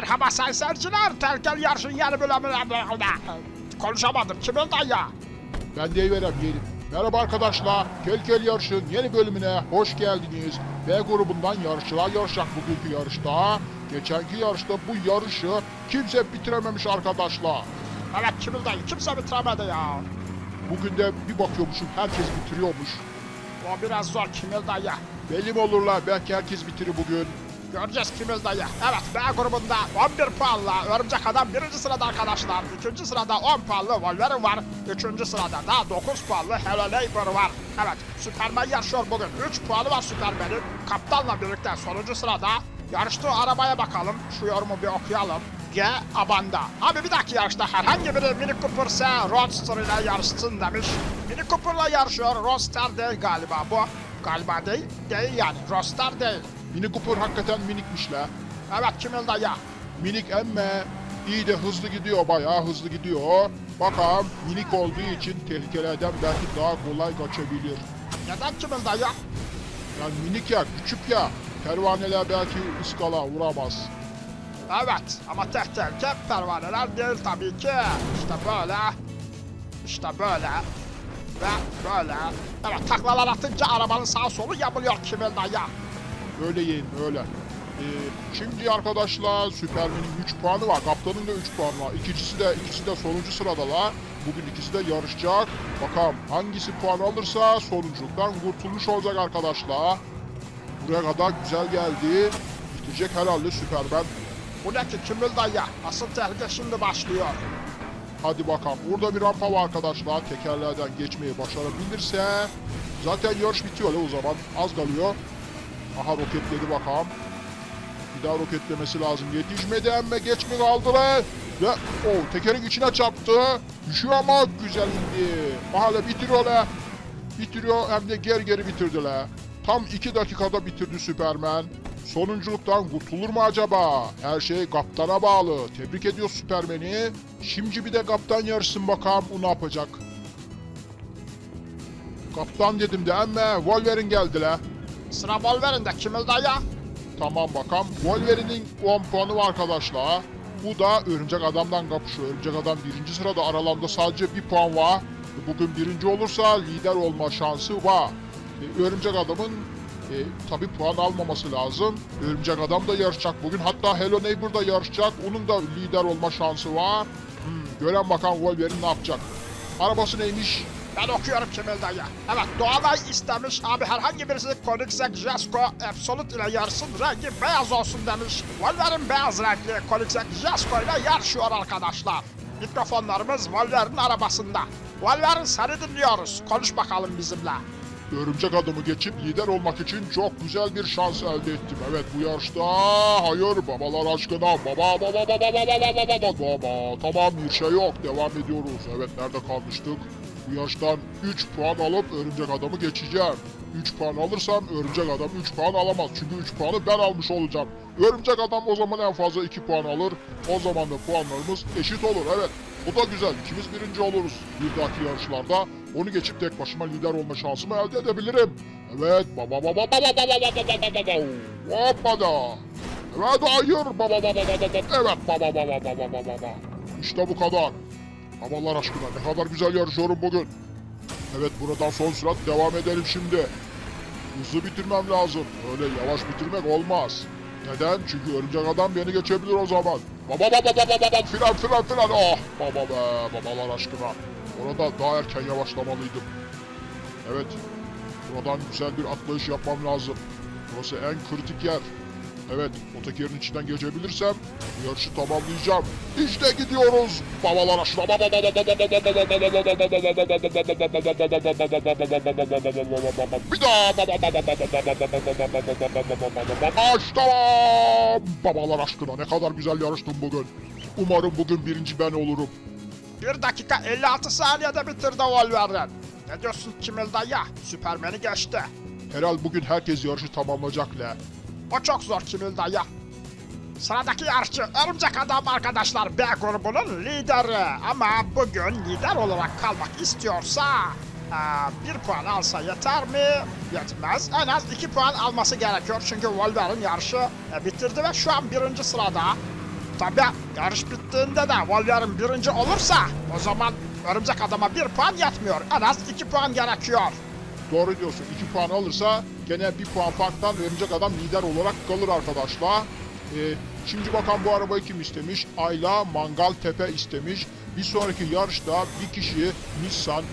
Merhaba sayın seyirciler. Terkel yarışın yeni bölümüne... Konuşamadım. Kimin dayı? Ben deyiverem yeğenim. Merhaba arkadaşlar. Kel Kel Yarış'ın yeni bölümüne hoş geldiniz. B grubundan yarışçılar yarışacak bugünkü yarışta. Geçenki yarışta bu yarışı kimse bitirememiş arkadaşlar. Evet kimin dayı? Kimse bitiremedi ya. Bugün de bir bakıyormuşum herkes bitiriyormuş. O biraz zor Kimil dayı. Belli mi olurlar belki herkes bitirir bugün. Göreceğiz Kimil dayı. Evet B grubunda 11 puanla Örümcek Adam birinci sırada arkadaşlar. İkinci sırada 10 puanlı Wolverine var. Üçüncü sırada da 9 puanlı Hello Neighbor var. Evet Superman yarışıyor bugün. 3 puanı var Superman'in. Kaptanla birlikte sonuncu sırada. Yarıştığı arabaya bakalım. Şu yorumu bir okuyalım. G Abanda. Abi bir dahaki yarışta herhangi biri Mini Cooper ise Roadster ile yarışsın demiş. Mini Cooper'la yarışıyor. Roadster değil galiba bu. Galiba değil. Değil yani. Roadster değil. Mini Cooper hakikaten minikmiş la. Evet Kimil dayı. Minik emme iyi de hızlı gidiyor bayağı hızlı gidiyor. Bakalım minik olduğu için tehlikelerden belki daha kolay kaçabilir. Neden Kimil dayı? Yani minik ya küçük ya pervaneler belki ıskala vuramaz. Evet ama tek tehlike pervaneler değil tabii ki. İşte böyle. İşte böyle. Ve böyle. Evet taklalar atınca arabanın sağ solu yapılıyor Kimil dayı. Öyle yiyin öyle. Ee, şimdi arkadaşlar Süpermen'in 3 puanı var. Kaptanın da 3 puanı var. İkincisi de ikisi de sonuncu sıradalar. Bugün ikisi de yarışacak. Bakalım hangisi puan alırsa sonunculuktan kurtulmuş olacak arkadaşlar. Buraya kadar güzel geldi. Bitecek herhalde Süpermen. Bu ne ki dayı? Asıl tehlike şimdi başlıyor. Hadi bakalım. Burada bir rampa var arkadaşlar. Tekerlerden geçmeyi başarabilirse zaten yarış bitiyor o zaman. Az kalıyor. Aha roketledi bakalım. Bir daha roketlemesi lazım. Yetişmedi emme geç mi kaldı be? Ve o tekerin içine çarptı. Düşüyor ama güzel indi. Mahalle bitiriyor la. Bitiriyor hem de geri geri bitirdi la. Tam 2 dakikada bitirdi Süpermen. Sonunculuktan kurtulur mu acaba? Her şey kaptana bağlı. Tebrik ediyor Süpermen'i. Şimdi bir de kaptan yarışsın bakalım o ne yapacak. Kaptan dedim de emme Wolverine geldi la. Sıra Wolverine'de Kimil dayı. Tamam bakalım. Wolverine'in 10 puanı var arkadaşlar. Bu da Örümcek Adam'dan kapışıyor. Örümcek Adam birinci sırada aralarında sadece bir puan var. Bugün birinci olursa lider olma şansı var. E, Örümcek Adam'ın e, tabi puan almaması lazım. Örümcek Adam da yarışacak bugün. Hatta Hello Neighbor da yarışacak. Onun da lider olma şansı var. Hmm, gören bakan Wolverine ne yapacak? Arabası neymiş? Ben okuyorum Kimil dayı. Evet Doğanay istemiş abi herhangi birisi Koenigsegg Jesko Absolute ile yarışsın rengi beyaz olsun demiş. Wolverine beyaz renkli Koenigsegg Jesko ile yarışıyor arkadaşlar. Mikrofonlarımız Wolverine'in arabasında. Wolverine seni dinliyoruz. Konuş bakalım bizimle. Örümcek adamı geçip lider olmak için çok güzel bir şans elde ettim. Evet bu yarışta hayır babalar aşkına baba baba baba baba baba baba baba tamam bir şey yok devam ediyoruz. Evet nerede kalmıştık? Bu yarıştan 3 puan alıp örümcek adamı geçeceğim. 3 puan alırsam örümcek adam 3 puan alamaz. Çünkü 3 puanı ben almış olacağım. Örümcek adam o zaman en fazla 2 puan alır. O zaman da puanlarımız eşit olur. Evet bu da güzel. İkimiz birinci oluruz bir dahaki yarışlarda. Onu geçip tek başıma lider olma şansımı elde edebilirim. Evet baba baba baba baba baba baba baba Hoppada. Evet hayır baba baba baba Evet baba baba baba baba baba İşte bu kadar. Babalar aşkına ne kadar güzel yarışıyorum bugün. Evet buradan son sürat devam edelim şimdi. Hızlı bitirmem lazım. Öyle yavaş bitirmek olmaz. Neden? Çünkü örümcek adam beni geçebilir o zaman. Baba baba baba baba filan filan filan. Oh baba be babalar aşkına. Orada daha erken yavaşlamalıydım. Evet. Buradan güzel bir atlayış yapmam lazım. Burası en kritik yer. Evet, o tekerin içinden geçebilirsem yarışı tamamlayacağım. İşte gidiyoruz. Babalar baba Bir daha tamam. Babalar aşkına ne kadar güzel yarıştım bugün. Umarım bugün birinci ben olurum. 1 dakika 56 saniyede bitirdi Wolverine. Ne diyorsun Kimil dayı? Süpermen'i geçti. Herhal bugün herkes yarışı tamamlayacak la. O çok zor Kimil dayı. Sıradaki yarışçı Örümcek Adam arkadaşlar B grubunun lideri. Ama bugün lider olarak kalmak istiyorsa eee, bir puan alsa yeter mi? Yetmez. En az iki puan alması gerekiyor. Çünkü Wolverine yarışı e, bitirdi ve şu an birinci sırada. Tabii yarış bittiğinde de Wolverine birinci olursa o zaman örümcek adama bir puan yetmiyor. En az iki puan gerekiyor. Doğru diyorsun. 2 puan alırsa gene 1 puan farktan örümcek adam lider olarak kalır arkadaşlar. Ee, şimdi bakan bu arabayı kim istemiş? Ayla Mangal Tepe istemiş. Bir sonraki yarışta bir kişi Nissan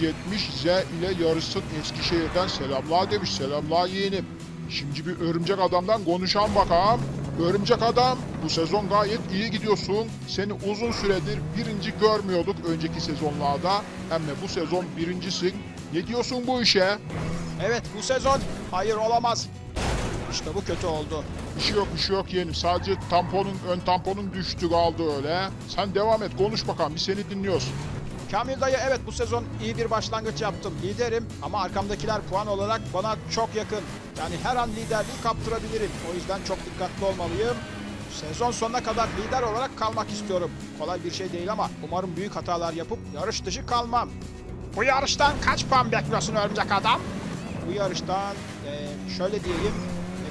370Z ile yarışsın Eskişehir'den selamlar demiş. Selamlar yeğenim. Şimdi bir örümcek adamdan konuşan bakalım. Örümcek adam bu sezon gayet iyi gidiyorsun. Seni uzun süredir birinci görmüyorduk önceki sezonlarda. Hem de bu sezon birincisin. Ne diyorsun bu işe? Evet bu sezon hayır olamaz. İşte bu kötü oldu. Bir şey yok bir şey yok yeğenim. Sadece tamponun ön tamponun düştü kaldı öyle. Sen devam et konuş bakalım biz seni dinliyoruz. Kamil dayı evet bu sezon iyi bir başlangıç yaptım. Liderim ama arkamdakiler puan olarak bana çok yakın. Yani her an liderliği kaptırabilirim. O yüzden çok dikkatli olmalıyım. Sezon sonuna kadar lider olarak kalmak istiyorum. Kolay bir şey değil ama umarım büyük hatalar yapıp yarış dışı kalmam. Bu yarıştan kaç puan bekliyorsun örümcek adam? Bu yarıştan eee, şöyle diyeyim.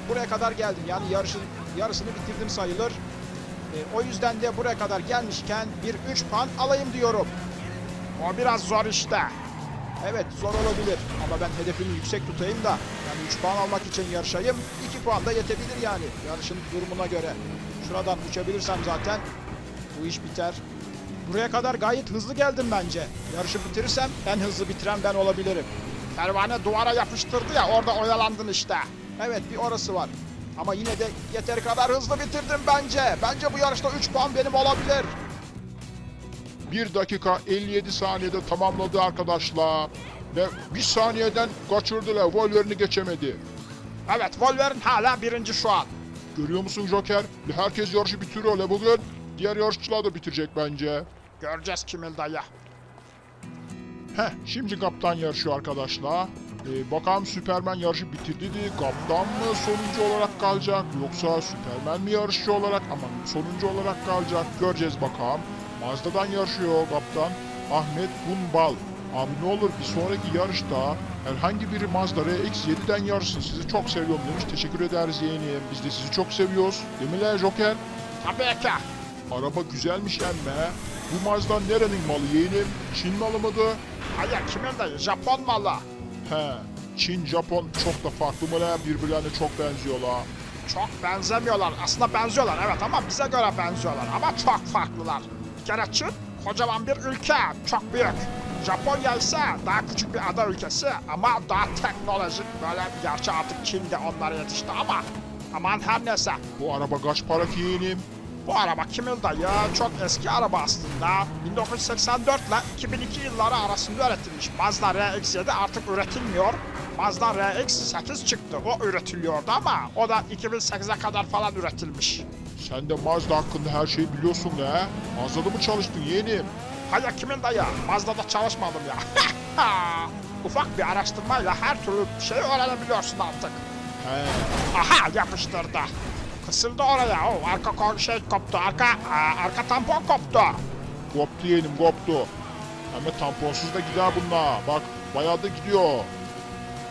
e, buraya kadar geldim. Yani yarışın yarısını bitirdim sayılır. E, o yüzden de buraya kadar gelmişken bir 3 puan alayım diyorum. O biraz zor işte. Evet zor olabilir ama ben hedefimi yüksek tutayım da yani 3 puan almak için yarışayım 2 puan da yetebilir yani yarışın durumuna göre. Şuradan uçabilirsem zaten bu iş biter. Buraya kadar gayet hızlı geldim bence. Yarışı bitirirsem en hızlı bitiren ben olabilirim. Pervane duvara yapıştırdı ya orada oyalandın işte. Evet bir orası var. Ama yine de yeteri kadar hızlı bitirdim bence. Bence bu yarışta 3 puan benim olabilir. 1 dakika 57 saniyede tamamladı arkadaşlar. Ve bir saniyeden kaçırdılar. Wolverine'i geçemedi. Evet Wolverine hala birinci şu an. Görüyor musun Joker? Herkes yarışı bitiriyor öyle bugün. Diğer yarışçılar da bitirecek bence. Göreceğiz Kimil dayı. Heh, şimdi kaptan yarışıyor arkadaşlar. Ee, bakalım Süpermen yarışı bitirdi de kaptan mı sonuncu olarak kalacak yoksa Süpermen mi yarışçı olarak ama sonuncu olarak kalacak göreceğiz bakalım. Mazda'dan yarışıyor kaptan Ahmet Bunbal. Abi ne olur bir sonraki yarışta herhangi biri Mazda RX-7'den yarışsın. Sizi çok seviyorum demiş. Teşekkür ederiz yeğenim. Biz de sizi çok seviyoruz. Lan Joker? Tabii ki. Araba güzelmiş emme. Bu Mazda nerenin malı yeğenim? Çin malı mıdır? Hayır Kimil dayı Japon malı. He, Çin, Japon çok da farklı mı? Birbirlerine çok benziyorlar. Çok benzemiyorlar. Aslında benziyorlar evet ama bize göre benziyorlar. Ama çok farklılar. Çin kocaman bir ülke. Çok büyük. Japonya ise daha küçük bir ada ülkesi ama daha teknolojik böyle gerçi artık Çin de onlara yetişti ama aman her neyse Bu araba kaç para ki yeğenim? bu araba Kimil dayı çok eski araba aslında 1984 ile 2002 yılları arasında üretilmiş Mazda RX-7 artık üretilmiyor Mazda RX-8 çıktı o üretiliyordu ama o da 2008'e kadar falan üretilmiş Sen de Mazda hakkında her şeyi biliyorsun la. Mazda'da mı çalıştın yeğenim? Hayır kimin dayı? Mazda'da çalışmadım ya. Ufak bir araştırmayla her türlü şey öğrenebiliyorsun artık. He, Aha yapıştırdı. Kısıldı oraya. O arka kol şey koptu. Arka aa, arka tampon koptu. koptu yeğenim koptu. Ama tamponsuz da gider bunlar. Bak bayağı da gidiyor.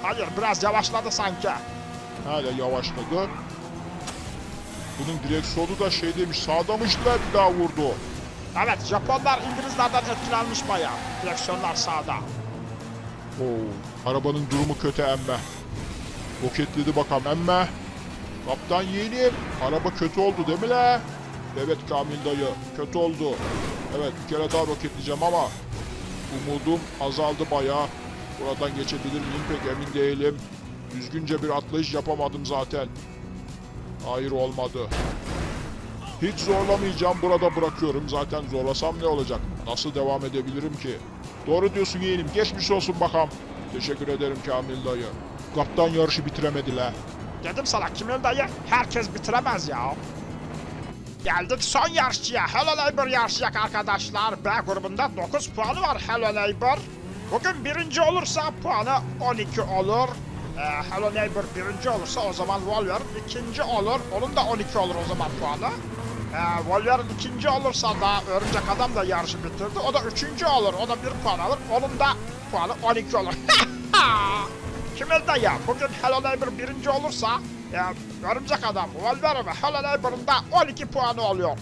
Hayır biraz yavaşladı sanki. Hala yavaşladı. Bunun direksiyonu da şey demiş sağdamış da bir daha vurdu. Evet Japonlar İngilizlerden etkilenmiş bayağı. Direksiyonlar sağda. Oo, arabanın durumu kötü emme. Roketledi bakalım emme. Kaptan yeğenim, araba kötü oldu değil mi la? Evet Kamil dayı, kötü oldu. Evet bir kere daha roketleyeceğim ama umudum azaldı bayağı. Buradan geçebilir miyim pek emin değilim. Düzgünce bir atlayış yapamadım zaten. Hayır olmadı. Hiç zorlamayacağım burada bırakıyorum. Zaten zorlasam ne olacak? Nasıl devam edebilirim ki? Doğru diyorsun yeğenim. Geçmiş olsun bakalım. Teşekkür ederim Kamil dayı. Kaptan yarışı bitiremediler. Dedim sana Kimil dayı herkes bitiremez ya. Geldik son yarışçıya. Hello Neighbor yarışacak arkadaşlar. B grubunda 9 puanı var Hello Neighbor. Bugün birinci olursa puanı 12 olur. Ee, Hello Neighbor birinci olursa o zaman Wolverine ikinci olur. Onun da 12 olur o zaman puanı. Ee, Wolverine ikinci olursa da Örümcek Adam da yarışı bitirdi. O da üçüncü olur. O da bir puan alır. Onun da puanı 12 olur. Kimil dayı bugün Hello Neighbor birinci olursa ya, Örümcek Adam, Wolverine ve Hello Neighbor'ın da 12 puanı oluyor.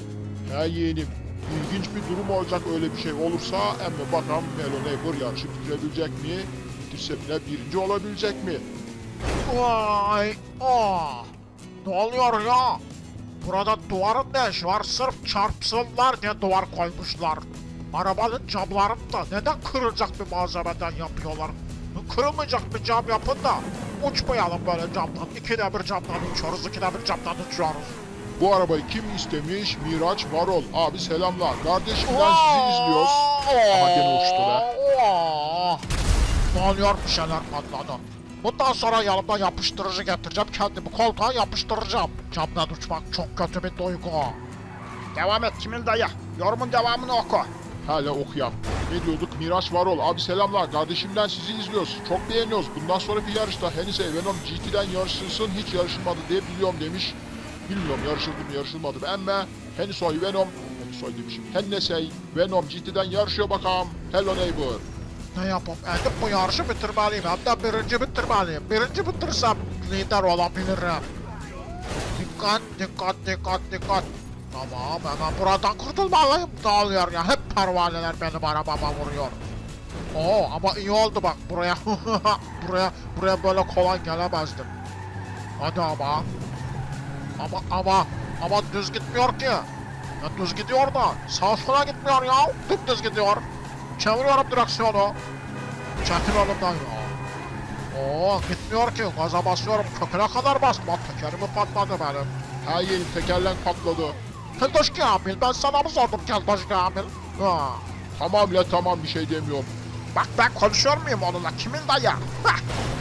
He yeğenim. İlginç bir durum olacak öyle bir şey olursa emme bakalım Hello Neighbor yarışı bitirebilecek mi? Bitirse bile birinci olabilecek mi? Vay! Aa! Ne oluyor ya? Burada duvarın ne işi var? Sırf çarpsınlar diye duvar koymuşlar. Arabanın camlarını da neden kırılacak bir malzemeden yapıyorlar? Kırılmayacak bir cam yapın da uçmayalım böyle camdan. İkide bir camdan uçuyoruz, ikide bir camdan uçuyoruz. Bu arabayı kim istemiş? Miraç Varol. Abi selamlar. Kardeşim ben sizi izliyoruz. Aha gene uçtu be. Oluyor bir şeyler patladı. Bundan sonra yanımda yapıştırıcı getireceğim. Kendimi koltuğa yapıştıracağım. Camdan uçmak çok kötü bir duygu. Devam et Kimil dayı. Yorumun devamını oku. Hala okuyam. Ne diyorduk? Miraç Varol. Abi selamlar. Kardeşimden sizi izliyoruz. Çok beğeniyoruz. Bundan sonraki yarışta Henise Venom GT'den yarışılsın. Hiç yarışılmadı diye biliyorum demiş. Bilmiyorum yarışıldı mı yarışılmadı mı ama Henisoy Venom Henisoy demişim. Hennesey Venom GT'den yarışıyor bakalım. Hello neighbor. Ne yapıp edip bu yarışı bitirmeliyim. De birinci bitirmeliyim. Birinci bitirsem lider olabilirim. Dikkat, dikkat, dikkat, dikkat. Tamam, hemen buradan kurtulmalıyım. Oluyor ya? Hep pervaneler benim arabama vuruyor. Oo ama iyi oldu bak buraya. buraya buraya böyle kolay gelemezdim. Hadi ama. Ama ama ama düz gitmiyor ki. Ya düz gidiyor da sağa sola gitmiyor ya. Dümdüz gidiyor. Çeviriyorum direksiyonu. Çekil önümden ya. Oo gitmiyor ki. Gaza basıyorum. Köküne kadar bastım. Bak tekerimi patladı benim. Ha yeni tekerlen patladı. Keltoş Kamil ben sana mı sordum Keltoş Kamil? Ha. Tamam la tamam bir şey demiyorum. Bak ben konuşuyor muyum onunla Kimil dayı? Hah!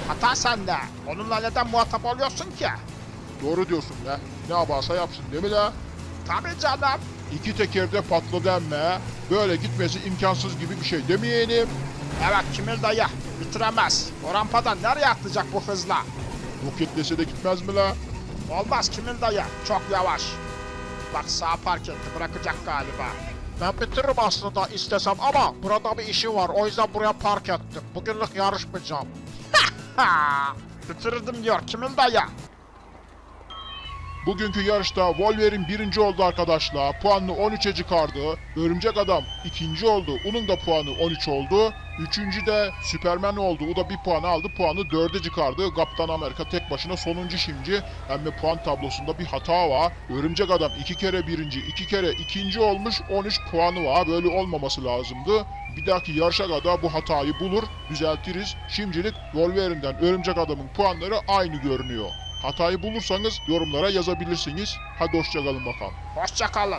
Hata sende. Onunla neden muhatap oluyorsun ki? Doğru diyorsun be. Ne yaparsa yapsın değil mi la? Tabii canım. İki tekerde patladı emme. Böyle gitmesi imkansız gibi bir şey demeyelim. Evet Kimil dayı. Bitiremez. O rampadan nereye atlayacak bu hızla? Roketlese de gitmez mi la? Olmaz Kimil dayı. Çok yavaş. Bak sağ park etti. Bırakacak galiba. Ben bitiririm aslında istesem ama burada bir işim var. O yüzden buraya park ettim. Bugünlük yarışmayacağım. Ha! Bitirdim diyor Kimil dayı. Bugünkü yarışta Wolverine birinci oldu arkadaşlar. Puanını 13'e çıkardı. Örümcek Adam ikinci oldu. Onun da puanı 13 oldu. Üçüncü de Superman oldu. O da bir puan aldı. Puanı 4'e çıkardı. Kaptan Amerika tek başına sonuncu şimdi. Hem de puan tablosunda bir hata var. Örümcek Adam iki kere birinci, iki kere ikinci olmuş. 13 puanı var. Böyle olmaması lazımdı. Bir dahaki yarışa kadar bu hatayı bulur, düzeltiriz. Şimdilik Wolverine'den Örümcek Adam'ın puanları aynı görünüyor. Hatayı bulursanız yorumlara yazabilirsiniz. Hadi hoşçakalın bakalım. Hoşça kalın.